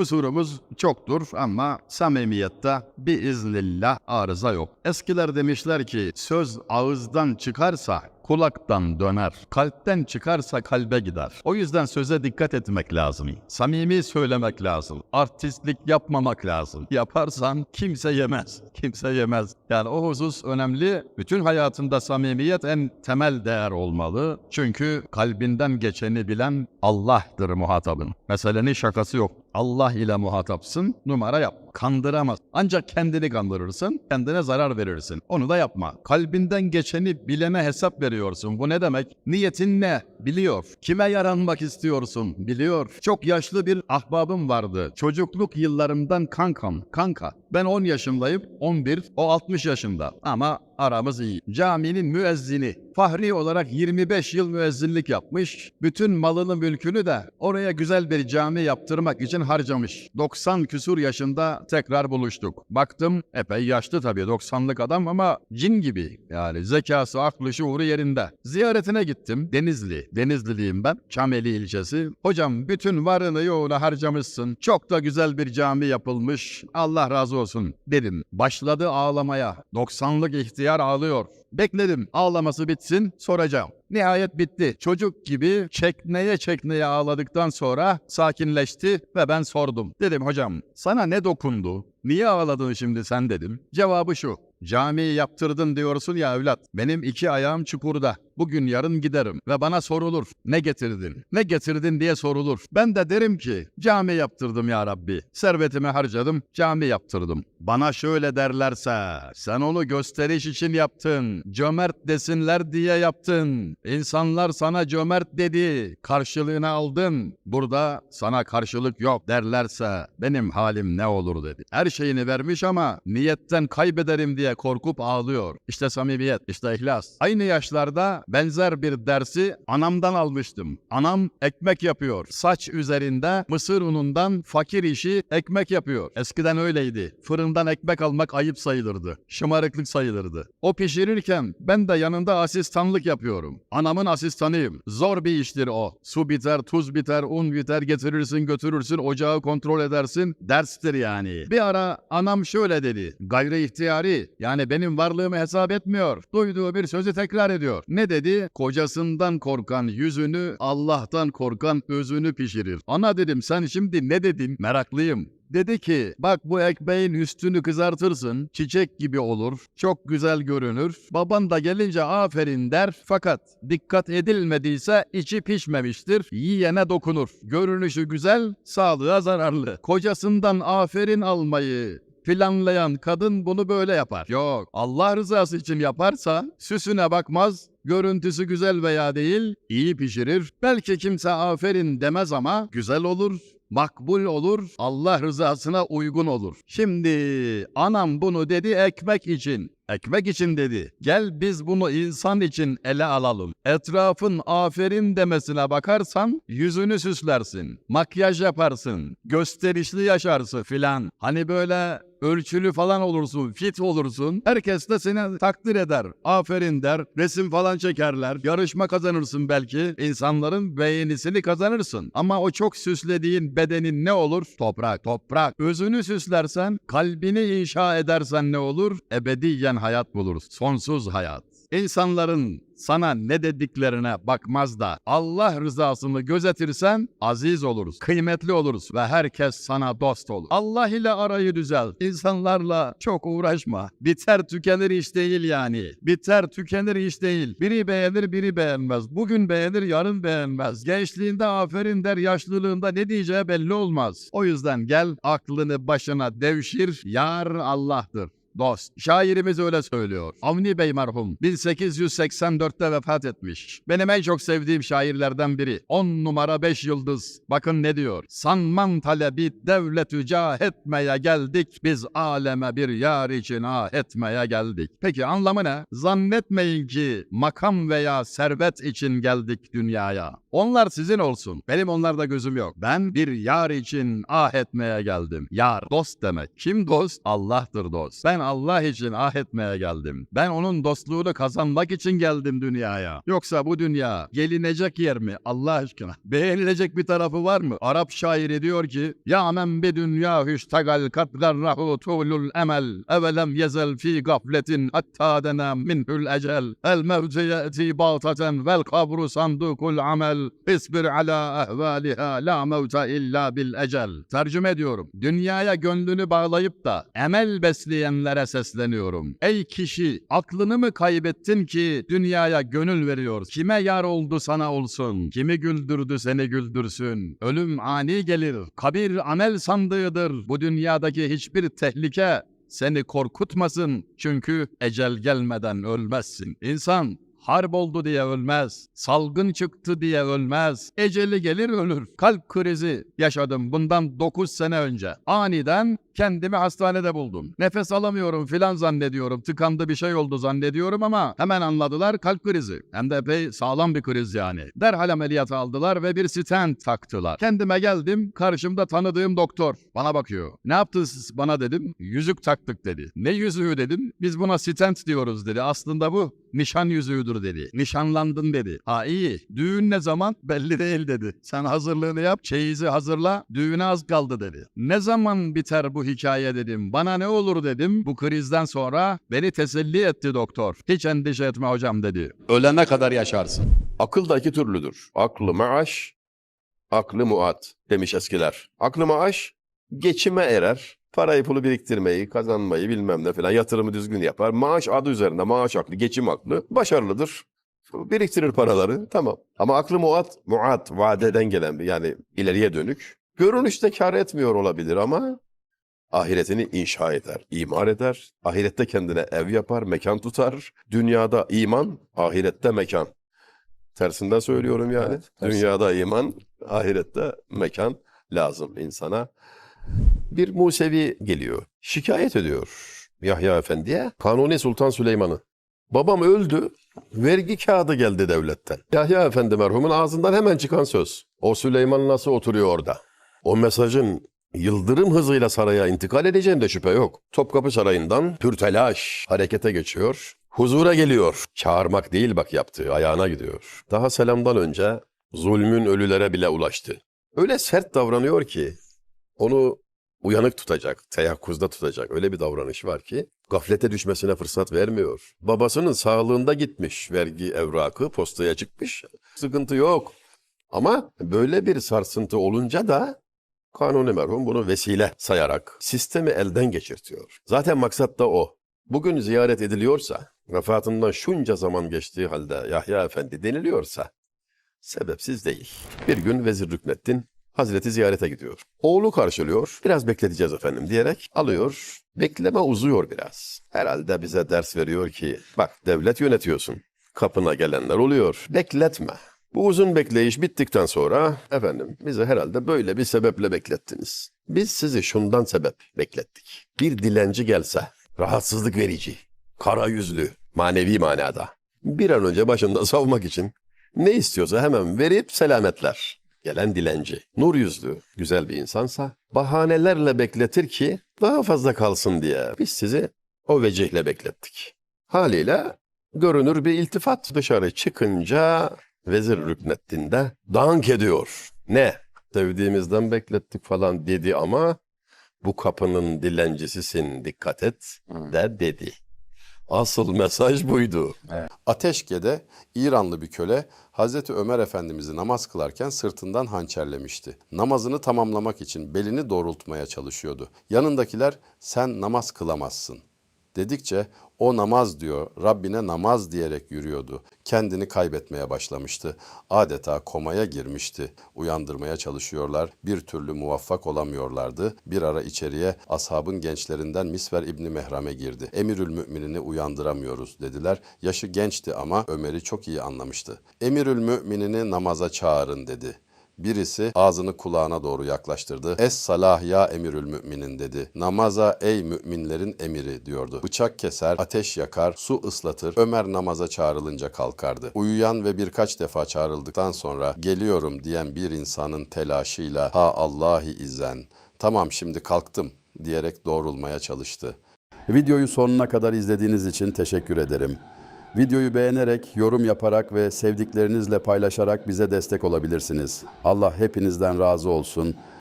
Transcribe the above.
Kusurumuz çoktur ama samimiyette bir iznillah arıza yok. Eskiler demişler ki söz ağızdan çıkarsa kulaktan döner. Kalpten çıkarsa kalbe gider. O yüzden söze dikkat etmek lazım. Samimi söylemek lazım. Artistlik yapmamak lazım. Yaparsan kimse yemez. Kimse yemez. Yani o husus önemli. Bütün hayatında samimiyet en temel değer olmalı. Çünkü kalbinden geçeni bilen Allah'tır muhatabın. Meselenin şakası yok. Allah ile muhatapsın, numara yap. Kandıramaz. Ancak kendini kandırırsın, kendine zarar verirsin. Onu da yapma. Kalbinden geçeni bilene hesap veriyorsun. Bu ne demek? Niyetin ne? Biliyor. Kime yaranmak istiyorsun? Biliyor. Çok yaşlı bir ahbabım vardı. Çocukluk yıllarımdan kankam. Kanka. Ben 10 yaşındayım, 11, o 60 yaşında. Ama aramız iyi. Caminin müezzini. Fahri olarak 25 yıl müezzinlik yapmış. Bütün malını mülkünü de oraya güzel bir cami yaptırmak için harcamış. 90 küsur yaşında tekrar buluştuk. Baktım epey yaşlı tabii 90'lık adam ama cin gibi. Yani zekası, aklı, şuuru yerinde. Ziyaretine gittim. Denizli. Denizliliyim ben. Çameli ilçesi. Hocam bütün varını yoğunu harcamışsın. Çok da güzel bir cami yapılmış. Allah razı olsun dedim. Başladı ağlamaya. 90'lık ihtiyar ağlıyor. Bekledim ağlaması bitsin soracağım. Nihayet bitti. Çocuk gibi çekneye çekneye ağladıktan sonra sakinleşti ve ben sordum. Dedim hocam sana ne dokundu? Niye ağladın şimdi sen dedim. Cevabı şu. Camiyi yaptırdın diyorsun ya evlat. Benim iki ayağım çukurda. Bugün yarın giderim ve bana sorulur. Ne getirdin? Ne getirdin diye sorulur. Ben de derim ki cami yaptırdım ya Rabbi. Servetimi harcadım, cami yaptırdım. Bana şöyle derlerse sen onu gösteriş için yaptın. Cömert desinler diye yaptın. İnsanlar sana cömert dedi. Karşılığını aldın. Burada sana karşılık yok derlerse benim halim ne olur dedi. Her şeyini vermiş ama niyetten kaybederim diye korkup ağlıyor. İşte samimiyet, işte ihlas. Aynı yaşlarda benzer bir dersi anamdan almıştım. Anam ekmek yapıyor. Saç üzerinde mısır unundan fakir işi ekmek yapıyor. Eskiden öyleydi. Fırından ekmek almak ayıp sayılırdı. Şımarıklık sayılırdı. O pişirirken ben de yanında asistanlık yapıyorum. Anamın asistanıyım. Zor bir iştir o. Su biter, tuz biter, un biter getirirsin götürürsün ocağı kontrol edersin. Derstir yani. Bir ara anam şöyle dedi. Gayri ihtiyari yani benim varlığımı hesap etmiyor. Duyduğu bir sözü tekrar ediyor. Ne dedi? Kocasından korkan yüzünü, Allah'tan korkan özünü pişirir. Ana dedim sen şimdi ne dedin? Meraklıyım. Dedi ki bak bu ekmeğin üstünü kızartırsın çiçek gibi olur çok güzel görünür baban da gelince aferin der fakat dikkat edilmediyse içi pişmemiştir yiyene dokunur görünüşü güzel sağlığa zararlı kocasından aferin almayı planlayan kadın bunu böyle yapar. Yok Allah rızası için yaparsa süsüne bakmaz Görüntüsü güzel veya değil, iyi pişirir. Belki kimse aferin demez ama güzel olur, makbul olur, Allah rızasına uygun olur. Şimdi anam bunu dedi ekmek için. Ekmek için dedi. Gel biz bunu insan için ele alalım. Etrafın aferin demesine bakarsan yüzünü süslersin. Makyaj yaparsın. Gösterişli yaşarsın filan. Hani böyle ölçülü falan olursun, fit olursun. Herkes de seni takdir eder. Aferin der. Resim falan çekerler. Yarışma kazanırsın belki. İnsanların beğenisini kazanırsın. Ama o çok süslediğin bedenin ne olur? Toprak, toprak. Özünü süslersen, kalbini inşa edersen ne olur? Ebediyen hayat buluruz. Sonsuz hayat. İnsanların sana ne dediklerine bakmaz da Allah rızasını gözetirsen aziz oluruz, kıymetli oluruz ve herkes sana dost olur. Allah ile arayı düzel. İnsanlarla çok uğraşma. Biter tükenir iş değil yani. Biter tükenir iş değil. Biri beğenir biri beğenmez. Bugün beğenir yarın beğenmez. Gençliğinde aferin der yaşlılığında ne diyeceği belli olmaz. O yüzden gel aklını başına devşir. Yar Allah'tır dost. Şairimiz öyle söylüyor. Avni Bey merhum 1884'te vefat etmiş. Benim en çok sevdiğim şairlerden biri. 10 numara 5 yıldız. Bakın ne diyor. Sanman talebi devletü cah etmeye geldik. Biz aleme bir yar için ah etmeye geldik. Peki anlamı ne? Zannetmeyin ki makam veya servet için geldik dünyaya. Onlar sizin olsun. Benim onlarda gözüm yok. Ben bir yar için ah etmeye geldim. Yar, dost demek. Kim dost? Allah'tır dost. Ben Allah için ah etmeye geldim. Ben onun dostluğunu kazanmak için geldim dünyaya. Yoksa bu dünya gelinecek yer mi Allah aşkına? Beğenilecek bir tarafı var mı? Arap şairi diyor ki Ya men bi dünya hüştegal kat garrahu tulul emel evelem yezel fi gafletin hatta dena minhul ecel el mevce ye'ti bağtaten vel kabru sandukul amel isbir ala ehvaliha la mevte illa bil ecel. Tercüme ediyorum. Dünyaya gönlünü bağlayıp da emel besleyenlere sesleniyorum. Ey kişi aklını mı kaybettin ki dünyaya gönül veriyor? Kime yar oldu sana olsun? Kimi güldürdü seni güldürsün? Ölüm ani gelir. Kabir amel sandığıdır. Bu dünyadaki hiçbir tehlike seni korkutmasın. Çünkü ecel gelmeden ölmezsin. İnsan Harp oldu diye ölmez. Salgın çıktı diye ölmez. Eceli gelir ölür. Kalp krizi yaşadım bundan 9 sene önce. Aniden kendimi hastanede buldum. Nefes alamıyorum filan zannediyorum. Tıkandı bir şey oldu zannediyorum ama hemen anladılar kalp krizi. Hem de epey sağlam bir kriz yani. Derhal ameliyata aldılar ve bir stent taktılar. Kendime geldim. Karşımda tanıdığım doktor. Bana bakıyor. Ne yaptınız bana dedim. Yüzük taktık dedi. Ne yüzüğü dedim. Biz buna stent diyoruz dedi. Aslında bu nişan yüzüğüdür dedi. Nişanlandın dedi. Ha iyi. Düğün ne zaman? Belli değil dedi. Sen hazırlığını yap. Çeyizi hazırla. Düğüne az kaldı dedi. Ne zaman biter bu hikaye dedim. Bana ne olur dedim. Bu krizden sonra beni teselli etti doktor. Hiç endişe etme hocam dedi. Ölene kadar yaşarsın. Akıl da iki türlüdür. Aklı maaş, aklı muat demiş eskiler. Aklı maaş geçime erer. Parayı pulu biriktirmeyi, kazanmayı bilmem ne falan yatırımı düzgün yapar. Maaş adı üzerinde maaş aklı, geçim aklı başarılıdır. Biriktirir paraları tamam. Ama aklı muat, muat vadeden gelen bir yani ileriye dönük. Görünüşte kar etmiyor olabilir ama ahiretini inşa eder, imar eder. Ahirette kendine ev yapar, mekan tutar. Dünyada iman, ahirette mekan. Tersinden söylüyorum yani. Evet, tersi. Dünyada iman, ahirette mekan lazım insana. Bir Musevi geliyor. Şikayet ediyor Yahya Efendi'ye. Kanuni Sultan Süleyman'ı. Babam öldü. Vergi kağıdı geldi devletten. Yahya Efendi merhumun ağzından hemen çıkan söz. O Süleyman nasıl oturuyor orada? O mesajın yıldırım hızıyla saraya intikal edeceğinde şüphe yok. Topkapı Sarayı'ndan pürtelaş harekete geçiyor. Huzura geliyor. Çağırmak değil bak yaptığı, ayağına gidiyor. Daha selamdan önce zulmün ölülere bile ulaştı. Öyle sert davranıyor ki onu uyanık tutacak, teyakkuzda tutacak öyle bir davranış var ki gaflete düşmesine fırsat vermiyor. Babasının sağlığında gitmiş vergi evrakı postaya çıkmış. Sıkıntı yok. Ama böyle bir sarsıntı olunca da Kanuni merhum bunu vesile sayarak sistemi elden geçirtiyor. Zaten maksat da o. Bugün ziyaret ediliyorsa, vefatından şunca zaman geçtiği halde Yahya Efendi deniliyorsa, sebepsiz değil. Bir gün Vezir Rükneddin Hazreti ziyarete gidiyor. Oğlu karşılıyor. Biraz bekleteceğiz efendim diyerek alıyor. Bekleme uzuyor biraz. Herhalde bize ders veriyor ki bak devlet yönetiyorsun. Kapına gelenler oluyor. Bekletme. Bu uzun bekleyiş bittikten sonra efendim bizi herhalde böyle bir sebeple beklettiniz. Biz sizi şundan sebep beklettik. Bir dilenci gelse rahatsızlık verici, kara yüzlü, manevi manada. Bir an önce başında savmak için ne istiyorsa hemen verip selametler. Gelen dilenci, nur yüzlü, güzel bir insansa bahanelerle bekletir ki daha fazla kalsın diye biz sizi o vecihle beklettik. Haliyle görünür bir iltifat dışarı çıkınca Vezir Rükneddin de dank ediyor. Ne? Sevdiğimizden beklettik falan dedi ama bu kapının dilencisisin dikkat et de dedi. Asıl mesaj buydu. Ateşke'de İranlı bir köle Hazreti Ömer Efendimiz'i namaz kılarken sırtından hançerlemişti. Namazını tamamlamak için belini doğrultmaya çalışıyordu. Yanındakiler sen namaz kılamazsın dedikçe o namaz diyor Rabbine namaz diyerek yürüyordu. Kendini kaybetmeye başlamıştı. Adeta komaya girmişti. Uyandırmaya çalışıyorlar. Bir türlü muvaffak olamıyorlardı. Bir ara içeriye ashabın gençlerinden Misver İbni Mehrem'e girdi. Emirül Müminini uyandıramıyoruz dediler. Yaşı gençti ama Ömer'i çok iyi anlamıştı. Emirül Müminini namaza çağırın dedi. Birisi ağzını kulağına doğru yaklaştırdı. Es salah ya emirül müminin dedi. Namaza ey müminlerin emiri diyordu. Bıçak keser, ateş yakar, su ıslatır. Ömer namaza çağrılınca kalkardı. Uyuyan ve birkaç defa çağrıldıktan sonra geliyorum diyen bir insanın telaşıyla ha Allahi izzen. Tamam şimdi kalktım diyerek doğrulmaya çalıştı. Videoyu sonuna kadar izlediğiniz için teşekkür ederim. Videoyu beğenerek, yorum yaparak ve sevdiklerinizle paylaşarak bize destek olabilirsiniz. Allah hepinizden razı olsun.